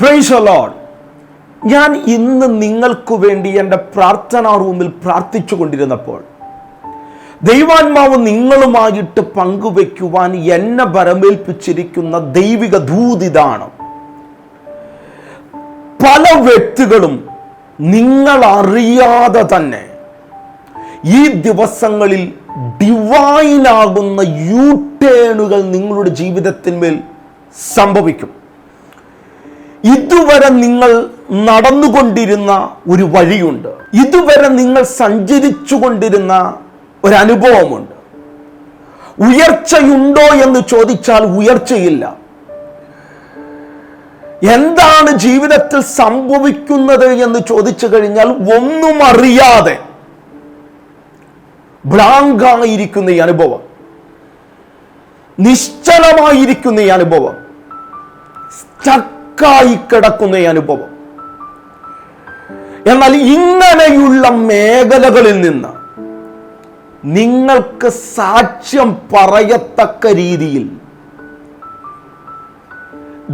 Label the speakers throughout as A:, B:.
A: Price ഞാൻ ഇന്ന് നിങ്ങൾക്ക് വേണ്ടി എന്റെ പ്രാർത്ഥനാ റൂമിൽ പ്രാർത്ഥിച്ചു കൊണ്ടിരുന്നപ്പോൾ ദൈവാത്മാവ് നിങ്ങളുമായിട്ട് പങ്കുവെക്കുവാൻ എന്നെ പരമേൽപ്പിച്ചിരിക്കുന്ന ദൈവിക ദൂതിതാണ് പല വ്യക്തികളും നിങ്ങൾ അറിയാതെ തന്നെ ഈ ദിവസങ്ങളിൽ ഡിവൈനാകുന്ന യൂ ടേണുകൾ നിങ്ങളുടെ ജീവിതത്തിന്മേൽ സംഭവിക്കും. ഇതുവരെ നിങ്ങൾ നടന്നുകൊണ്ടിരുന്ന ഒരു വഴിയുണ്ട്. ഇതുവരെ നിങ്ങൾ സഞ്ചരിച്ചു കൊണ്ടിരുന്ന ഒരനുഭവമുണ്ട്. ഉയർച്ചയുണ്ടോ എന്ന് ചോദിച്ചാൽ ഉയർച്ചയില്ല. എന്താണ് ജീവിതത്തിൽ സംഭവിക്കുന്നത് എന്ന് ചോദിച്ചു കഴിഞ്ഞാൽ ഒന്നും അറിയാതെ ബ്ലാങ്കായിരിക്കുന്ന ഈ അനുഭവം. നിശ്ചലമായിരിക്കുന്ന ഈ അനുഭവം. സ്റ്റക്കായി കിടക്കുന്ന ഈ അനുഭവം. എന്നാൽ ഇങ്ങനെയുള്ള മേഖലകളിൽ നിന്ന് നിങ്ങൾക്ക് സാക്ഷ്യം പറയത്തക്ക രീതിയിൽ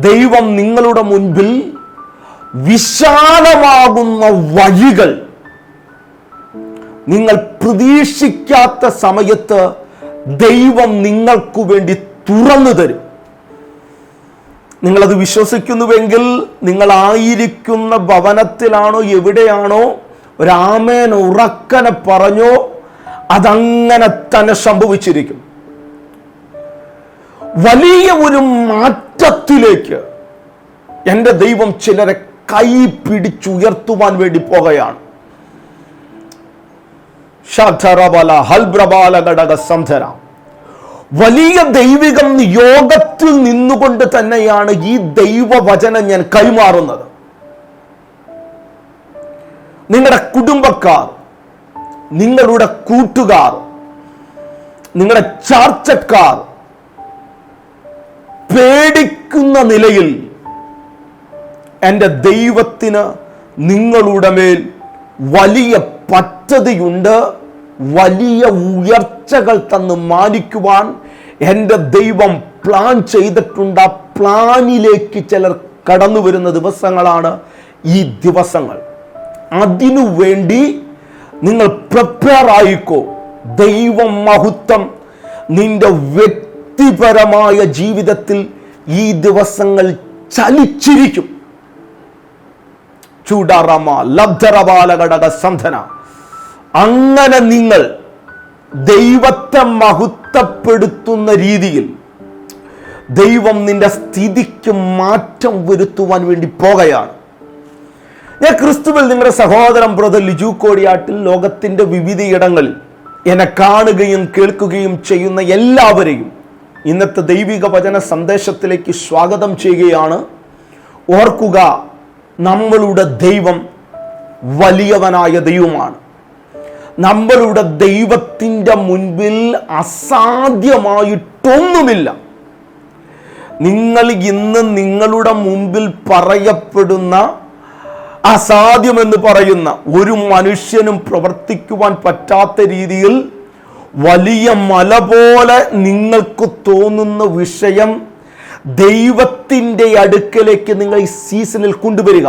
A: ദൈവം നിങ്ങളുടെ മുൻപിൽ വിശാലമാകുന്ന വഴികൾ നിങ്ങൾ പ്രതീക്ഷിക്കാത്ത സമയത്ത് ദൈവം നിങ്ങൾക്കു വേണ്ടി തുറന്നു തരും. നിങ്ങളത് വിശ്വസിക്കുന്നുവെങ്കിൽ നിങ്ങളായിരിക്കുന്ന ഭവനത്തിലാണോ എവിടെയാണോ രാമേൻ ഉറക്കനെ പറഞ്ഞോ അതങ്ങനെ തന്നെ സംഭവിച്ചിരിക്കും. വലിയ ഒരു മാറ്റത്തിലേക്ക് എന്റെ ദൈവം ചിലരെ കൈ പിടിച്ചുയർത്തുവാൻ വേണ്ടി പോകുകയാണ് ഷാഠറബല ഹൽബ്രബാല ഘടക സംധര. വലിയ ദൈവികം യോഗത്തിൽ നിന്നുകൊണ്ട് തന്നെയാണ് ഈ ദൈവവചനം ഞാൻ കൈമാറുന്നത്. നിങ്ങളുടെ കുടുംബക്കാർ നിങ്ങളുടെ കൂട്ടുകാർ നിങ്ങളുടെ ചാർച്ചക്കാർ പേടിക്കുന്ന നിലയിൽ എന്റെ ദൈവത്തിന് നിങ്ങളുടെ മേൽ വലിയ പദ്ധതിയുണ്ട്. വലിയ ഉയർച്ചകൾ തന്ന് മാനിക്കുവാൻ എന്റെ ദൈവം പ്ലാൻ ചെയ്തിട്ടുണ്ട്. ആ പ്ലാനിലേക്ക് ചിലർ കടന്നു വരുന്ന ദിവസങ്ങളാണ് ഈ ദിവസങ്ങൾ. അതിനു വേണ്ടി നിങ്ങൾ പ്രിപ്പയർ ആയിക്കോ. ദൈവം മഹത്വം. നിന്റെ വ്യക്തിപരമായ ജീവിതത്തിൽ ഈ ദിവസങ്ങൾ ചലിച്ചിരിക്കും. ചൂടാറമ ലബ്ധറബാലഘടക സന്ധന. അങ്ങനെ നിങ്ങൾ ദൈവത്തെ മഹത്വപ്പെടുത്തുന്ന രീതിയിൽ ദൈവം നിന്റെ സ്ഥിതിക്ക് മാറ്റം വരുത്തുവാൻ വേണ്ടി പോകുകയാണ്. ഞാൻ ക്രിസ്തുവിൽ നിങ്ങളുടെ സഹോദരൻ ബ്രദർ ലിജു കോടിയാട്ടിൽ ലോകത്തിന്റെ വിവിധയിടങ്ങളിൽ എന്നെ കാണുകയും കേൾക്കുകയും ചെയ്യുന്ന എല്ലാവരെയും ഇന്നത്തെ ദൈവിക വചന സന്ദേശത്തിലേക്ക് സ്വാഗതം ചെയ്യുകയാണ്. ഓർക്കുക നമ്മളുടെ ദൈവം വലിയവനായ ദൈവമാണ്. നമ്മളുടെ ദൈവത്തിന്റെ മുൻപിൽ അസാധ്യമായിട്ടൊന്നുമില്ല. നിങ്ങൾ ഇന്ന് നിങ്ങളുടെ മുമ്പിൽ പറയപ്പെടുന്ന അസാധ്യമെന്ന് പറയുന്ന ഒരു മനുഷ്യനും പ്രവർത്തിക്കുവാൻ പറ്റാത്ത രീതിയിൽ വലിയ മല പോലെ നിങ്ങൾക്ക് തോന്നുന്ന വിഷയം ദൈവത്തിന്റെ അടുക്കലേക്ക് നിങ്ങൾ ഈ സീസണിൽ കൊണ്ടുവരിക.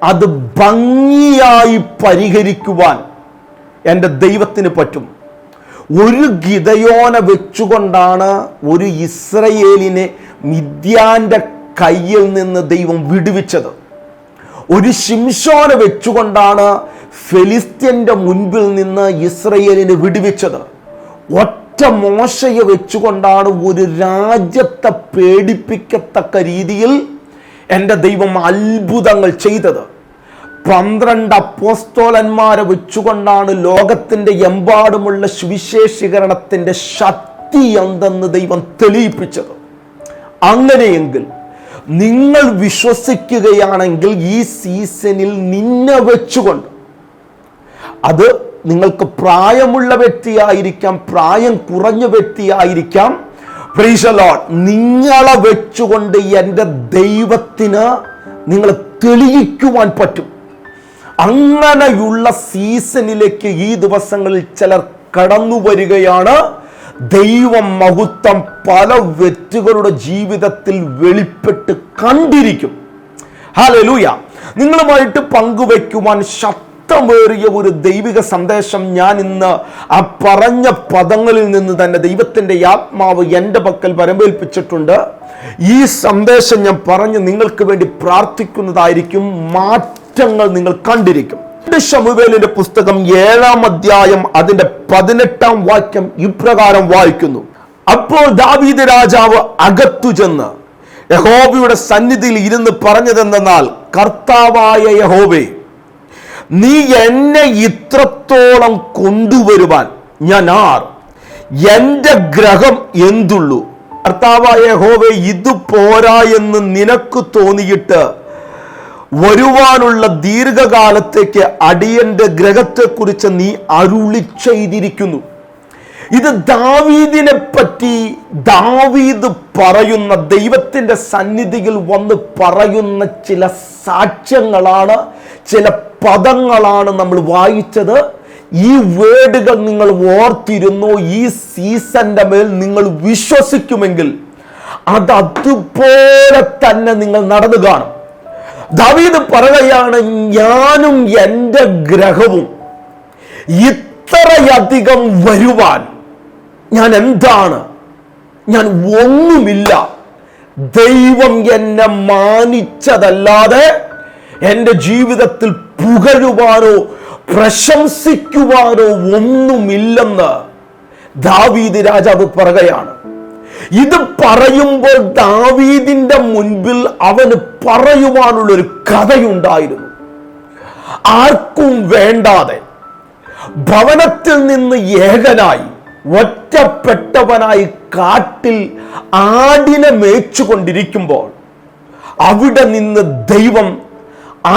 A: അത് ഭംഗിയായി പരിഹരിക്കുവാൻ എന്റെ ദൈവത്തിന് പറ്റും. ഒരു ഗിതയോന വെച്ചുകൊണ്ടാണ് ഒരു ഇസ്രയേലിനെ മിഥ്യാന്റെ കയ്യിൽ നിന്ന് ദൈവം വിടുവിച്ചത്. ഒരു ശിംശോനെ വെച്ചുകൊണ്ടാണ് ഫെലിസ്ത്യന്റെ മുൻപിൽ നിന്ന് ഇസ്രയേലിനെ വിടുവിച്ചത്. ഒറ്റ മോശയെ വെച്ചുകൊണ്ടാണ് ഒരു രാജ്യത്തെ പേടിപ്പിക്കത്തക്ക രീതിയിൽ എന്റെ ദൈവം അത്ഭുതങ്ങൾ ചെയ്തത്. പന്ത്രണ്ട് അപ്പോസ്തോലന്മാരെ വെച്ചുകൊണ്ടാണ് ലോകത്തിന്റെ എമ്പാടുമുള്ള സുവിശേഷീകരണത്തിന്റെ ശക്തി എന്തെന്ന് ദൈവം തെളിയിപ്പിച്ചത്. അങ്ങനെയെങ്കിൽ നിങ്ങൾ വിശ്വസിക്കുകയാണെങ്കിൽ ഈ സീസണിൽ നിന്നെ വെച്ചുകൊണ്ട് അത് നിങ്ങൾക്ക് പ്രായമുള്ള വ്യക്തിയായിരിക്കാം പ്രായം കുറഞ്ഞ വ്യക്തിയായിരിക്കാം. പ്രീശലോട്ട് നിങ്ങളെ വെച്ചുകൊണ്ട് എന്റെ ദൈവത്തിന് നിങ്ങൾ തെളിയിക്കുവാൻ പറ്റും. അങ്ങനെയുള്ള സീസണിലേക്ക് ഈ ദിവസങ്ങളിൽ ചിലർ കടന്നു വരികയാണ്. ദൈവം മഹത്വം പല വ്യക്തികളുടെ ജീവിതത്തിൽ വെളിപ്പെട്ട് കണ്ടിരിക്കും. ഹാലലൂയ നിങ്ങളുമായിട്ട് പങ്കുവയ്ക്കുവാൻ ശക്തമേറിയ ഒരു ദൈവിക സന്ദേശം ഞാൻ ഇന്ന് ആ പറഞ്ഞ പദങ്ങളിൽ നിന്ന് തന്നെ ദൈവത്തിന്റെ ആത്മാവ് എന്റെ പക്കൽ വരമ്പേൽപ്പിച്ചിട്ടുണ്ട് ഈ സന്ദേശം ഞാൻ പറഞ്ഞ് നിങ്ങൾക്ക് വേണ്ടി പ്രാർത്ഥിക്കുന്നതായിരിക്കും. മാറ്റങ്ങൾ നിങ്ങൾ കണ്ടിരിക്കും. ഷമുവേലിന്റെ പുസ്തകം ഏഴാം അധ്യായം അതിന്റെ പതിനെട്ടാം വാക്യം ഇപ്രകാരം വായിക്കുന്നു. അപ്പോൾ ദാവീദ് രാജാവ് അകത്തു ചെന്ന് യഹോബയുടെ സന്നിധിയിൽ ഇരുന്ന് പറഞ്ഞതെന്നാൽ കർത്താവായ യഹോവേ നീ എന്നെ ഇത്രത്തോളം കൊണ്ടുവരുവാൻ ഞാൻ ആർ? എന്റെ ഗ്രഹം എന്തുള്ളൂ? കർത്താവായ യഹോവേ ഇത് പോരാ എന്ന് നിനക്ക് തോന്നിയിട്ട് വരുവാനുള്ള ദീർഘകാലത്തേക്ക് അടിയന്റെ ഗ്രഹത്തെക്കുറിച്ച് നീ അരുളി ചെയ്തിരിക്കുന്നു. ഇത് ദാവീദിനെ പറ്റി ദാവീദ് പറയുന്ന ദൈവത്തിന്റെ സന്നിധിയിൽ വന്ന് പറയുന്ന ചില സാക്ഷ്യങ്ങളാണ് ചില പദങ്ങളാണ് നമ്മൾ വായിച്ചത്. ഈ വേർഡുകൾ നിങ്ങൾ ഓർത്തിരുന്നു? ഈ സീസന്റെ മേൽ നിങ്ങൾ വിശ്വസിക്കുമെങ്കിൽ അത് അതുപോലെ തന്നെ നിങ്ങൾ നടന്നു കാണും. ദാവീദ് പറയുകയാണ് ഞാനും എന്റെ ഗ്രഹവും ഇത്രയധികം വരുവാൻ ഞാൻ എന്താണ്? ഞാൻ ഒന്നുമില്ല. ദൈവം എന്നെ മാനിച്ചതല്ലാതെ എന്റെ ജീവിതത്തിൽ പുകഴുവാനോ പ്രശംസിക്കുവാനോ ഒന്നുമില്ലെന്ന് ദാവീദ് രാജാവ് പറയുകയാണ്. ഇത് പറയുമ്പോൾ ദാവീദിന്റെ മുൻപിൽ അവന് പറയുവാനുള്ള ഒരു കഥയുണ്ടായിരുന്നു. ആർക്കും വേണ്ടാതെ ഭവനത്തിൽ നിന്ന് ഏകനായി ഒറ്റപ്പെട്ടവനായി കാട്ടിൽ ആടിനെ മേച്ചുകൊണ്ടിരിക്കുമ്പോൾ അവിടെ നിന്ന് ദൈവം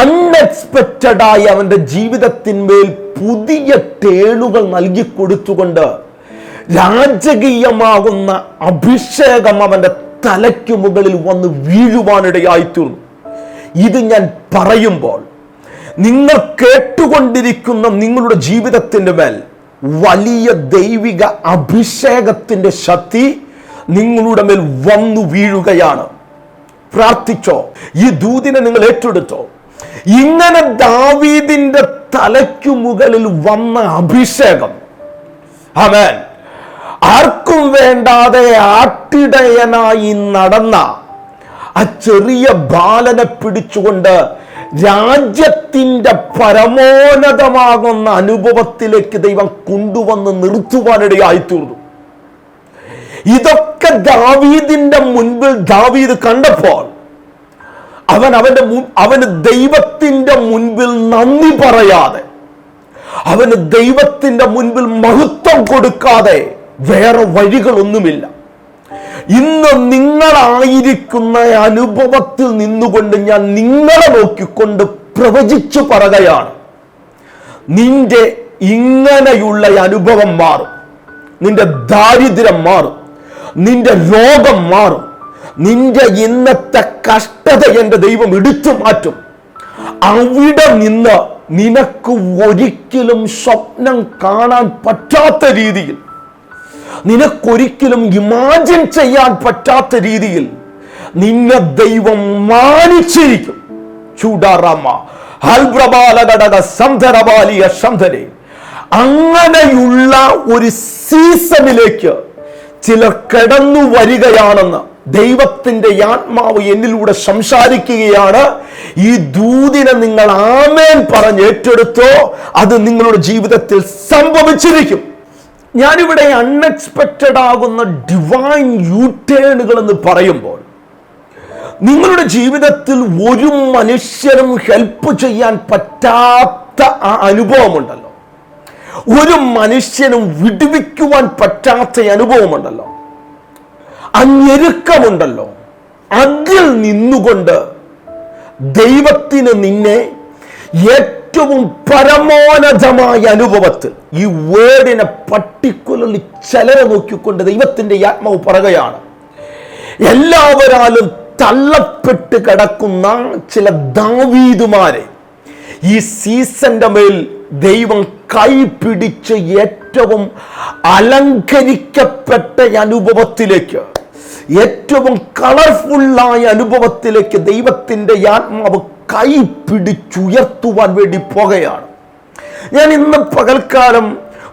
A: അൺഎക്സ്പെക്റ്റഡായി അവന്റെ ജീവിതത്തിന്മേൽ പുതിയ തേളുകൾ നൽകി കൊടുത്തുകൊണ്ട് രാജകീയമാകുന്ന അഭിഷേകം അവന്റെ തലയ്ക്ക് മുകളിൽ വന്ന് വീഴുവാനിടയായി തീർന്നു ഇത് ഞാൻ പറയുമ്പോൾ നിങ്ങൾ കേട്ടുകൊണ്ടിരിക്കുന്ന നിങ്ങളുടെ ജീവിതത്തിന്റെ മേൽ വലിയ ദൈവിക അഭിഷേകത്തിന്റെ ശക്തി നിങ്ങളുടെ മേൽ വന്നു വീഴുകയാണ്. പ്രാർത്ഥിച്ചോ ഈ ദൂതിനെ നിങ്ങൾ ഏറ്റെടുത്തോ. ഇങ്ങനെ ദാവീദിന്റെ തലയ്ക്കു മുകളിൽ വന്ന അഭിഷേകം. ആമേൻ. ആർക്കും വേണ്ടാതെ ആട്ടിടയനായി നടന്ന ആ ചെറിയ ബാലനെ പിടിച്ചുകൊണ്ട് രാജ്യത്തിന്റെ പരമോന്നതമാകുന്ന അനുഭവത്തിലേക്ക് ദൈവം കൊണ്ടുവന്ന് നിർത്തുവാനിടയായി തീർന്നു ഇതൊക്കെ ദാവീദിന്റെ മുൻപിൽ ദാവീദ് കണ്ടപ്പോൾ അവൻ അവന്റെ അവന് ദൈവത്തിന്റെ മുൻപിൽ നന്ദി പറയാതെ അവന് ദൈവത്തിന്റെ മുൻപിൽ മഹത്വം കൊടുക്കാതെ വേറെ വഴികളൊന്നുമില്ല. ഇന്ന് നിങ്ങളായിരിക്കുന്ന അനുഭവത്തിൽ നിന്നുകൊണ്ട് ഞാൻ നിങ്ങളെ നോക്കിക്കൊണ്ട് പ്രവചിച്ചു പറയുകയാണ്. നിന്റെ ഇങ്ങനെയുള്ള അനുഭവം മാറും. നിന്റെ ദാരിദ്ര്യം മാറും. നിന്റെ രോഗം മാറും. നിന്റെ ഇന്നത്തെ കഷ്ടത എന്റെ ദൈവം എടുത്തു മാറ്റും. അവിടെ നിന്ന് നിനക്ക് ഒരിക്കലും സ്വപ്നം കാണാൻ പറ്റാത്ത രീതിയിൽ നിനക്കൊരിക്കലും ഇമാജിൻ ചെയ്യാൻ പറ്റാത്ത രീതിയിൽ നിന്നെ ദൈവം മാനിച്ചിരിക്കും. ചൂടാറാമ അങ്ങനെയുള്ള ഒരു സീസണിലേക്ക് ചിലർ കടന്നു വരികയാണെന്ന് ദൈവത്തിന്റെ ആത്മാവ് എന്നിലൂടെ സംസാരിക്കുകയാണ്. ഈ ദൂതിനെ നിങ്ങൾ ആമേൻ പറഞ്ഞ് ഏറ്റെടുത്തോ അത് നിങ്ങളുടെ ജീവിതത്തിൽ സംഭവിച്ചിരിക്കും. ഞാനിവിടെ അൺഎക്സ്പെക്റ്റഡ് ആകുന്ന ഡിവൈൻ യൂട്ടേണുകൾ എന്ന് പറയുമ്പോൾ നിങ്ങളുടെ ജീവിതത്തിൽ ഒരു മനുഷ്യനും ഹെൽപ്പ് ചെയ്യാൻ പറ്റാത്ത ആ അനുഭവമുണ്ടല്ലോ. ഒരു മനുഷ്യനും വിടുവിക്കുവാൻ പറ്റാത്ത അനുഭവമുണ്ടല്ലോ. അഞ്ഞെരുക്കമുണ്ടല്ലോ. ഞെരുക്കമുണ്ടല്ലോ അതിൽ നിന്നുകൊണ്ട് ദൈവത്തിന് നിന്നെ ഏറ്റവും പരമോന്നതമായ അനുഭവത്തിൽ ഈ വേർഡിനെ പർട്ടിക്കുലർലി ചിലരെ നോക്കിക്കൊണ്ട് ദൈവത്തിന്റെ ആത്മാവ് പറയുകയാണ്. എല്ലാവരാലും തള്ളപ്പെട്ട് കിടക്കുന്ന ചില ദാവീതുമാരെ ഈ സീസന്റെ മേൽ ദൈവം കൈപിടിച്ച് ഏറ്റവും അലങ്കരിക്കപ്പെട്ട അനുഭവത്തിലേക്ക് ഏറ്റവും കളർഫുള്ളായ അനുഭവത്തിലേക്ക് ദൈവത്തിന്റെ ആത്മാവ് കൈ പിടിച്ചുയർത്തുവാൻ വേണ്ടി പോകുകയാണ് ഞാൻ ഇന്ന് പകൽക്കാലം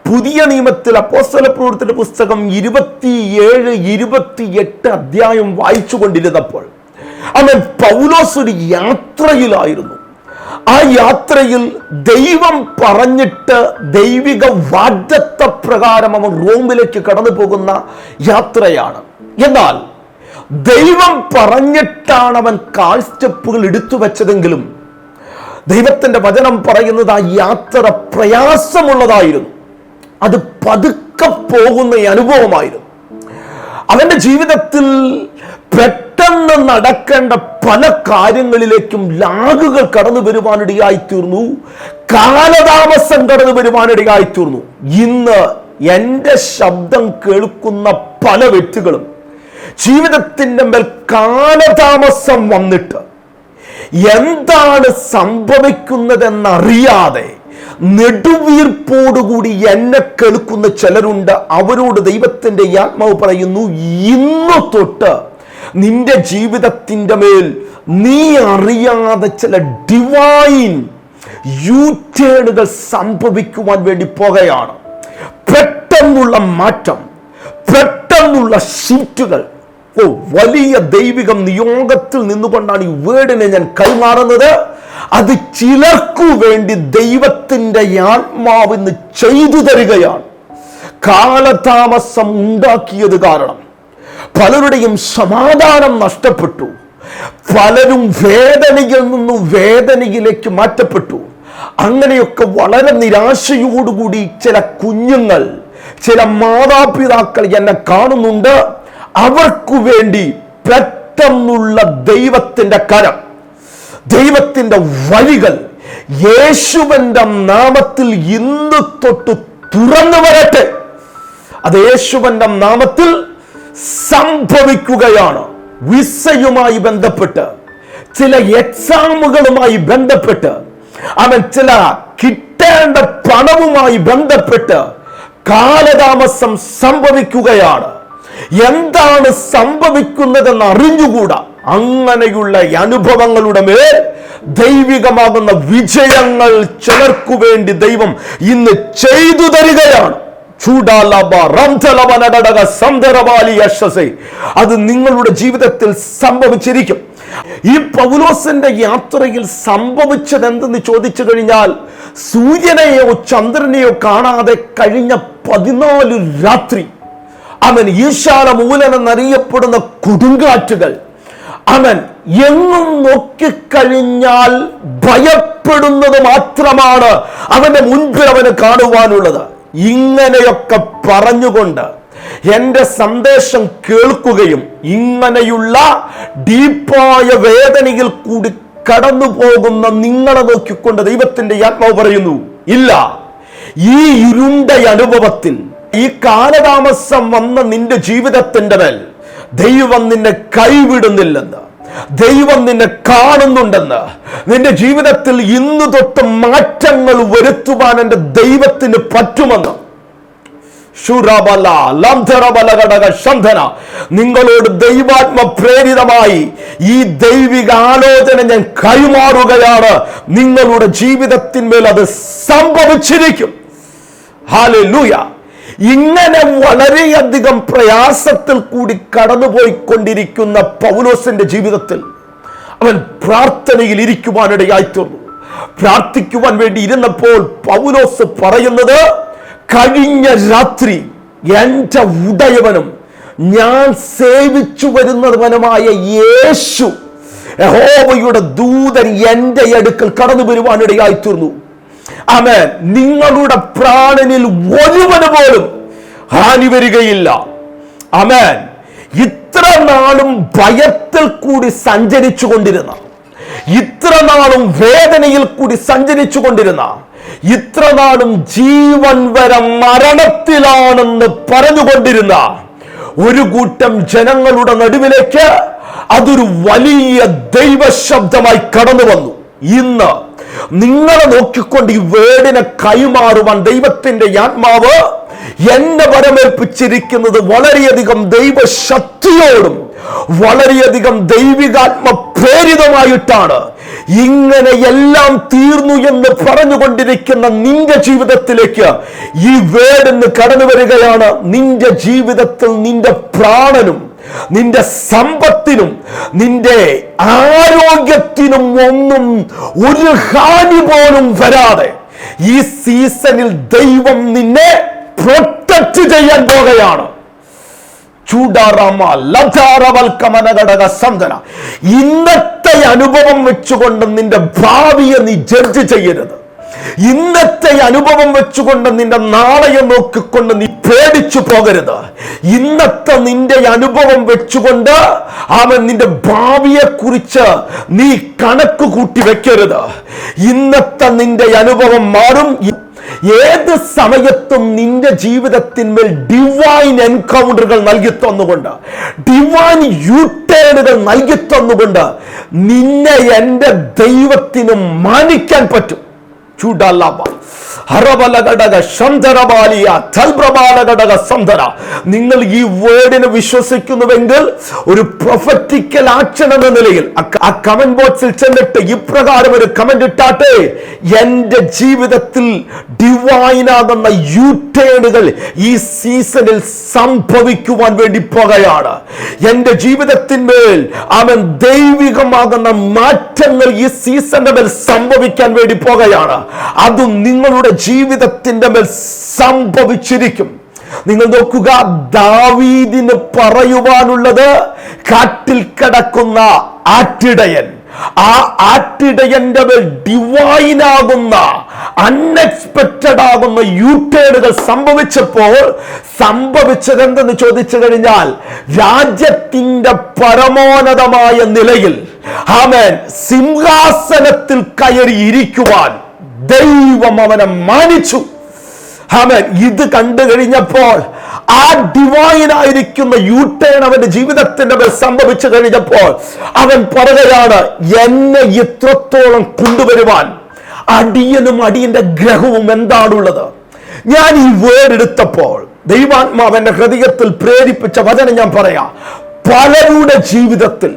A: പുതിയ നിയമത്തിൽ അപ്പോസ്തല പ്രവൃത്തിയുടെ പുസ്തകം ഇരുപത്തിയേഴ് ഇരുപത്തിയെട്ട് അധ്യായം വായിച്ചു കൊണ്ടിരുന്നപ്പോൾ അവൻ പൗലോസ് ഒരു യാത്രയിലായിരുന്നു. ആ യാത്രയിൽ ദൈവം പറഞ്ഞിട്ട് ദൈവിക വാഗ്ദത്ത പ്രകാരം അവൻ റോമിലേക്ക് കടന്നു പോകുന്ന യാത്രയാണ്. എന്നാൽ ദൈവം പറഞ്ഞിട്ടാണ് അവൻ കാൽ സ്റ്റെപ്പുകൾ എടുത്തു വെച്ചതെങ്കിലും ദൈവത്തിന്റെ വചനം പറയുന്നത് ആ യാത്ര പ്രയാസമുള്ളതായിരുന്നു. അത് പതുക്കെ പോകുന്ന അനുഭവമായിരുന്നു. അവന്റെ ജീവിതത്തിൽ പെട്ടെന്ന് നടക്കേണ്ട പല കാര്യങ്ങളിലേക്കും ലാഗുകൾ കടന്നു വരുവാനിടയായി തീർന്നു കാലതാമസം കടന്നു വരുവാനിടയായി തീർന്നു ഇന്ന് എന്റെ ശബ്ദം കേൾക്കുന്ന പല വ്യക്തികളും ജീവിതത്തിന്റെ മേൽ കാലതാമസം വന്നിട്ട് എന്താണ് സംഭവിക്കുന്നതെന്നറിയാതെ നെടുവീർപ്പോടുകൂടി എന്നെ കേൾക്കുന്ന ചിലരുണ്ട്. അവരോട് ദൈവത്തിന്റെ ആത്മാവ് പറയുന്നു ഇന്ന് തൊട്ട് നിന്റെ ജീവിതത്തിന്റെ മേൽ നീ അറിയാതെ ചില ഡിവൈൻ യൂറ്റേണുകൾ സംഭവിക്കുവാൻ വേണ്ടി പോകുകയാണ്. പെട്ടെന്നുള്ള മാറ്റം പെട്ടെന്നുള്ള ഷിഫ്റ്റുകൾ ഓ വലിയ ദൈവികം നിയോഗത്തിൽ നിന്നുകൊണ്ടാണ് ഈ വേർഡിനെ ഞാൻ കൈമാറുന്നത്. അത് ചിലർക്കു വേണ്ടി ദൈവത്തിന്റെ ആത്മാവ് ഇന്ന് ചെയ്തു തരികയാണ്. കാലതാമസം ഉണ്ടാക്കിയത് കാരണം പലരുടെയും സമാധാനം നഷ്ടപ്പെട്ടു. പലരും വേദനയിൽ നിന്നും വേദനയിലേക്ക് മാറ്റപ്പെട്ടു. അങ്ങനെയൊക്കെ വളരെ നിരാശയോടുകൂടി ചില കുഞ്ഞുങ്ങൾ ചില മാതാപിതാക്കൾ എന്നെ കാണുന്നുണ്ട്. അവർക്കു വേണ്ടി പെട്ടെന്നുള്ള ദൈവത്തിന്റെ കരം ദൈവത്തിന്റെ വഴികൾ യേശുവിന്റെ നാമത്തിൽ ഇന്ന് തൊട്ട് തുറന്നു വരട്ടെ. അത് യേശുവിന്റെ നാമത്തിൽ സംഭവിക്കുകയാണ്. വിസയുമായി ബന്ധപ്പെട്ട് ചില എക്സാമുകളുമായി ബന്ധപ്പെട്ട് അവൻ ചില കിട്ടേണ്ട പണവുമായി ബന്ധപ്പെട്ട് കാലതാമസം സംഭവിക്കുകയാണ്. എന്താണ് സംഭവിക്കുന്നതെന്ന് അറിഞ്ഞുകൂടാ. അങ്ങനെയുള്ള അനുഭവങ്ങളുടെ മേൽ ദൈവികമാകുന്ന വിജയങ്ങൾ ചിലർക്കു വേണ്ടി ദൈവം ഇന്ന് ചെയ്തു തരികയാണ്. അത് നിങ്ങളുടെ ജീവിതത്തിൽ സംഭവിച്ചിരിക്കും. ഈ പൗലോസിന്റെ യാത്രയിൽ സംഭവിച്ചത് എന്തെന്ന് ചോദിച്ചു കഴിഞ്ഞാൽ സൂര്യനെയോ ചന്ദ്രനെയോ കാണാതെ കഴിഞ്ഞ പതിനാല് രാത്രി അവൻ ഈശാല മൂലൻ എന്നറിയപ്പെടുന്ന കൊടുങ്കാറ്റുകൾ. അവൻ എങ്ങും നോക്കിക്കഴിഞ്ഞാൽ ഭയപ്പെടുന്നത് മാത്രമാണ് അവന്റെ മുൻപിൽ അവന് കാണുവാനുള്ളത്. ഇങ്ങനെയൊക്കെ പറഞ്ഞുകൊണ്ട് എന്റെ സന്ദേശം കേൾക്കുകയും ഇങ്ങനെയുള്ള ഡീപ്പായ വേദനയിൽ കൂടി കടന്നു പോകുന്ന നിങ്ങളെ നോക്കിക്കൊണ്ട് ദൈവത്തിന്റെ ആത്മാവ് പറയുന്നു ഇല്ല ഈ ഇരുണ്ട അനുഭവത്തിൽ ഈ കാലതാമസം വന്ന നിന്റെ ജീവിതത്തിന്റെ മേൽ ദൈവം നിന്നെ കൈവിടുന്നില്ലെന്ന് ദൈവം നിന്നെ കാണുന്നുണ്ടെന്ന് നിന്റെ ജീവിതത്തിൽ ഇന്ന് തൊട്ട് മാറ്റങ്ങൾ വരുത്തുവാൻ എന്റെ ദൈവത്തിന് പറ്റുമെന്ന്. നിങ്ങളോട് ദൈവാത്മ പ്രേരിതമായി ഈ ദൈവിക ആലോചന ഞാൻ കൈമാറുകയാണ്. നിങ്ങളുടെ ജീവിതത്തിന്മേൽ അത് സംഭവിച്ചിരിക്കും. ഹാലൂയ ഇങ്ങനെ വളരെയധികം പ്രയാസത്തിൽ കൂടി കടന്നുപോയിക്കൊണ്ടിരിക്കുന്ന പൗലോസിന്റെ ജീവിതത്തിൽ അവൻ പ്രാർത്ഥനയിൽ ഇരിക്കുവാനിടയായി തീർന്നു. പ്രാർത്ഥിക്കുവാൻ വേണ്ടി ഇരുന്നപ്പോൾ പൗലോസ് പറയുന്നത് കഴിഞ്ഞ രാത്രി എന്റെ ഉടയവനും ഞാൻ സേവിച്ചു വരുന്നവനുമായ യേശു യഹോവയുടെ ദൂതൻ എന്റെ അടുക്കൽ കടന്നു വരുവാനിടയായി ആമേൻ. നിങ്ങളുടെ പ്രാണനിൽ ഒരുവന് പോലും ഹാനി വരികയില്ല. അമേൻ ഇത്ര നാളും ഭയത്തിൽ കൂടി സഞ്ചരിച്ചു കൊണ്ടിരുന്ന ഇത്ര നാളും വേദനയിൽ കൂടി സഞ്ചരിച്ചു കൊണ്ടിരുന്ന ഇത്ര നാളും ജീവൻ വരെ മരണത്തിലാണെന്ന് പറഞ്ഞുകൊണ്ടിരുന്ന ഒരു കൂട്ടം ജനങ്ങളുടെ നടുവിലേക്ക് അതൊരു വലിയ ദൈവശബ്ദമായി കടന്നു വന്നു. ഇന്ന് നിങ്ങളെ നോക്കിക്കൊണ്ട് ഈ വേടിനെ കൈമാറുവാൻ ദൈവത്തിന്റെ ആത്മാവ് എന്നെ വരമേൽപ്പിച്ചിരിക്കുന്നത് വളരെയധികം ദൈവശക്തിയോടും വളരെയധികം ദൈവികാത്മ പ്രേരിതമായിട്ടാണ് ഇങ്ങനെ എല്ലാം തീർന്നു എന്ന് പറഞ്ഞുകൊണ്ടിരിക്കുന്ന നിന്റെ ജീവിതത്തിലേക്ക് ഈ വേടെന്ന് കടന്നു വരികയാണ്. നിന്റെ ജീവിതത്തിൽ നിന്റെ പ്രാണനും നിന്റെ സമ്പത്തിനും നിന്റെ ആരോഗ്യത്തിനും ഒന്നും ഒരു ഹാനി പോലും വരാതെ ഈ സീസണിൽ ദൈവം നിന്നെ പ്രൊട്ടക്ട് ചെയ്യാൻ പോകുകയാണ് ഇന്നത്തെ അനുഭവം വെച്ചുകൊണ്ട് നിന്റെ ഭാവിയെ നീ ജഡ്ജ് ചെയ്യരുത്. ഇന്നത്തെ അനുഭവം വെച്ചുകൊണ്ട് നിന്റെ നാളെയെ നോക്കിക്കൊണ്ട് നീ പേടിച്ചു പോകരുത്. ഇന്നത്തെ നിന്റെ അനുഭവം വെച്ചുകൊണ്ട് അവൻ നിന്റെ ഭാവിയെ കുറിച്ച് നീ കണക്ക് കൂട്ടി വെക്കരുത്. ഇന്നത്തെ നിന്റെ അനുഭവം മാറും. ഏത് സമയത്തും നിന്റെ ജീവിതത്തിന്മേൽ ഡിവൈൻ എൻകൗണ്ടറുകൾ നൽകി തന്നുകൊണ്ട് ഡിവൈൻ യൂട്ടേണുകൾ നൽകി തന്നുകൊണ്ട് നിന്നെ എന്റെ ദൈവത്തിന് മാനിക്കാൻ പറ്റും. చూడాలా നിങ്ങൾ ഈ വേർഡിനെ വിശ്വസിക്കുന്നുവെങ്കിൽ ഒരു പ്രൊഫറ്റിക്കൽ ആക്ഷൻ എന്ന നിലയിൽ ആ കമന്റ് ബോക്സിൽ ചെന്നിട്ട് ഇപ്രകാരം ഒരു കമന്റ് ഇട്ടാട്ടെ. എന്റെ ജീവിതത്തിൽ ഡിവൈനാകുന്ന യൂട്ടേണുകൾ ഈ സീസണിൽ സംഭവിക്കുവാൻ വേണ്ടി പോകുകയാണ്. എന്റെ ജീവിതത്തിന്മേൽ അവൻ ദൈവികമാകുന്ന മാറ്റങ്ങൾ ഈ സീസണിന്റെ മേൽ സംഭവിക്കാൻ വേണ്ടി പോകുകയാണ്. അതും നിങ്ങളുടെ ജീവിതത്തിന്റെ മേൽ സംഭവിച്ചിരിക്കും. നിങ്ങൾ നോക്കുക ദാവീദിന് പറയുവാനുള്ളത് കാട്ടിൽ കിടക്കുന്ന ആറ്റിടയൻ ആ ആറ്റിടയന്റെ മേൽ ഡിവൈനാകുന്ന അൺഎക്സ്പെക്റ്റഡ് ആകുന്ന യൂട്ടേണുകൾ സംഭവിച്ചപ്പോൾ സംഭവിച്ചത് എന്തെന്ന് ചോദിച്ചു കഴിഞ്ഞാൽ രാജ്യത്തിന്റെ പരമോന്നതമായ നിലയിൽ ആമേൻ സിംഹാസനത്തിൽ കയറി ഇരിക്കുവാൻ ദൈവം അവനെ മാനിച്ചു. അവൻ ഇത് കണ്ടു കഴിഞ്ഞപ്പോൾ ആ ഡിവൈൻ ആയിരിക്കുന്ന യൂട്ടേൺ അവന്റെ ജീവിതത്തിന്റെ മേൽ സംഭവിച്ചു കഴിഞ്ഞപ്പോൾ അവൻ പറയുകയാണ് എന്നെ ഇത്രത്തോളം കൊണ്ടുവരുവാൻ അടിയനും അടിയന്റെ ഗ്രഹവും എന്താണുള്ളത്? ഞാൻ ഈ വേർഡ് എടുത്തപ്പോൾ ദൈവാത്മാവ് എന്റെ ഹൃദയത്തിൽ പ്രേരിപ്പിച്ച വചനം ഞാൻ പറയാം. പലരുടെ ജീവിതത്തിൽ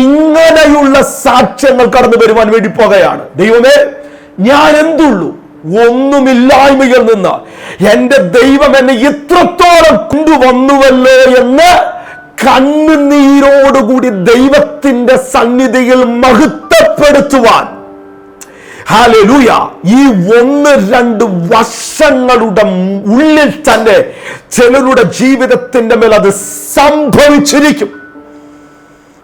A: ഇങ്ങനെയുള്ള സാക്ഷ്യങ്ങൾ കടന്നു വരുവാൻ വേണ്ടി പോകുകയാണ് ദൈവമേ ഞാൻ എന്തുള്ളൂ ഒന്നുമില്ലായ്മയിൽ നിന്ന് എന്റെ ദൈവം എന്നെ ഇത്രത്തോളം കൊണ്ടുവന്നുവല്ലോ എന്ന് കണ്ണുനീരോടുകൂടി ദൈവത്തിന്റെ സന്നിധിയിൽ മഹത്വപ്പെടുത്തുവാൻ. ഹാലൂയ ഈ ഒന്ന് രണ്ട് വർഷങ്ങളുടെ ഉള്ളിൽ തന്നെ ചിലരുടെ ജീവിതത്തിന്റെ മേൽ അത് സംഭവിച്ചിരിക്കും.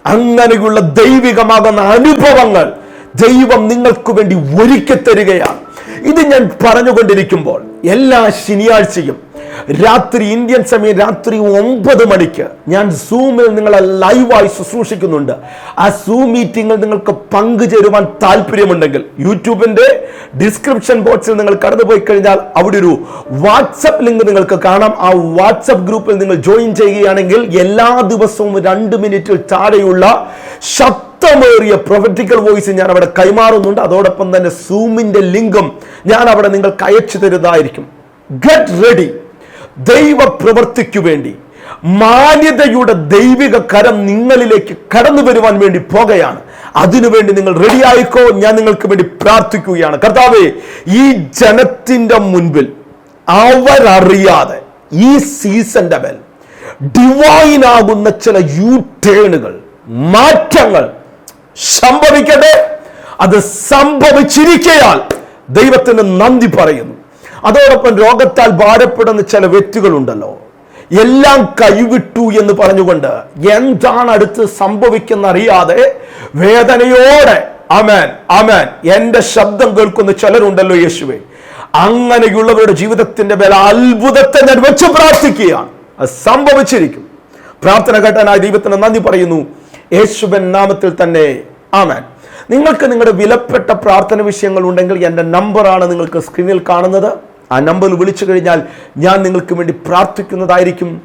A: അങ്ങനെയുള്ള ദൈവികമാകുന്ന അനുഭവങ്ങൾ ദൈവം നിങ്ങൾക്ക് വേണ്ടി ഒരുക്കി തരികയാണ്. ഇത് ഞാൻ പറഞ്ഞുകൊണ്ടിരിക്കുമ്പോൾ എല്ലാ ശനിയാഴ്ചയും രാത്രി ഇന്ത്യൻ സമയം രാത്രി ഒമ്പത് മണിക്ക് ഞാൻ സൂമിൽ നിങ്ങളെ ലൈവായി ശുശ്രൂഷിക്കുന്നുണ്ട്. ആ സൂം മീറ്റിംഗിൽ നിങ്ങൾക്ക് പങ്കുചേരുവാൻ താല്പര്യമുണ്ടെങ്കിൽ യൂട്യൂബിന്റെ ഡിസ്ക്രിപ്ഷൻ ബോക്സിൽ നിങ്ങൾ കടന്നുപോയി കഴിഞ്ഞാൽ അവിടെ ഒരു വാട്സപ്പ് ലിങ്ക് നിങ്ങൾക്ക് കാണാം. ആ വാട്സപ്പ് ഗ്രൂപ്പിൽ നിങ്ങൾ ജോയിൻ ചെയ്യുകയാണെങ്കിൽ എല്ലാ ദിവസവും രണ്ട് മിനിറ്റിൽ താഴെയുള്ള ശക്തമേറിയ പ്രൊഫറ്റിക്കൽ വോയിസ് ഞാൻ അവിടെ കൈമാറുന്നുണ്ട്. അതോടൊപ്പം തന്നെ സൂമിന്റെ ലിങ്കും ഞാൻ അവിടെ നിങ്ങൾക്ക് അയച്ചു തരുന്നതായിരിക്കും. ഗെറ്റ് റെഡി ദൈവ പ്രവർത്തിക്കു വേണ്ടി മാന്യതയുടെ ദൈവിക കരം നിങ്ങളിലേക്ക് കടന്നു വരുവാൻ വേണ്ടി പോകുകയാണ്. അതിനുവേണ്ടി നിങ്ങൾ റെഡി ആയിക്കോ? ഞാൻ നിങ്ങൾക്ക് വേണ്ടി പ്രാർത്ഥിക്കുകയാണ്. കർത്താവേ ഈ ജനത്തിന്റെ മുൻപിൽ അവരറിയാതെ ഈ സീസന്റെ മേൽ ഡിവൈൻ ആകുന്ന ചില യൂ ടേണുകൾ മാറ്റങ്ങൾ സംഭവിക്കട്ടെ. അത് സംഭവിച്ചിരിക്കയാൽ ദൈവത്തിന് നന്ദി പറയുന്നു. അതോടൊപ്പം രോഗത്താൽ ഭാരപ്പെടുന്ന ചില വ്യക്തികളുണ്ടല്ലോ. എല്ലാം കൈവിട്ടു എന്ന് പറഞ്ഞുകൊണ്ട് എന്താണ് അടുത്ത് സംഭവിക്കുന്ന അറിയാതെ വേദനയോടെ അമേൻ അമേൻ എന്റെ ശബ്ദം കേൾക്കുന്ന ചിലരുണ്ടല്ലോ യേശുവെ. അങ്ങനെയുള്ളവരുടെ ജീവിതത്തിന്റെ മേലെ അത്ഭുതത്തെ ഞാൻ വെച്ച് പ്രാർത്ഥിക്കുകയാണ്. അത് സംഭവിച്ചിരിക്കും. പ്രാർത്ഥന കേട്ടാനായി ദൈവത്തിന് നന്ദി പറയുന്നു. യേശുബൻ നാമത്തിൽ തന്നെ. ആമേൻ. നിങ്ങൾക്ക് നിങ്ങളുടെ വിലപ്പെട്ട പ്രാർത്ഥന വിഷയങ്ങൾ ഉണ്ടെങ്കിൽ എന്റെ നമ്പറാണ് നിങ്ങൾക്ക് സ്ക്രീനിൽ കാണുന്നത്. ആ നമ്പറിൽ വിളിച്ചു കഴിഞ്ഞാൽ ഞാൻ നിങ്ങൾക്ക് വേണ്ടി പ്രാർത്ഥിക്കുന്നതായിരിക്കും.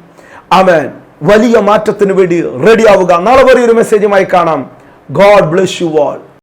A: ആമേൻ. വലിയ മാറ്റത്തിന് വേണ്ടി റെഡിയാവുക നാളെ വരെ ഒരു മെസ്സേജുമായി കാണാം. God bless you all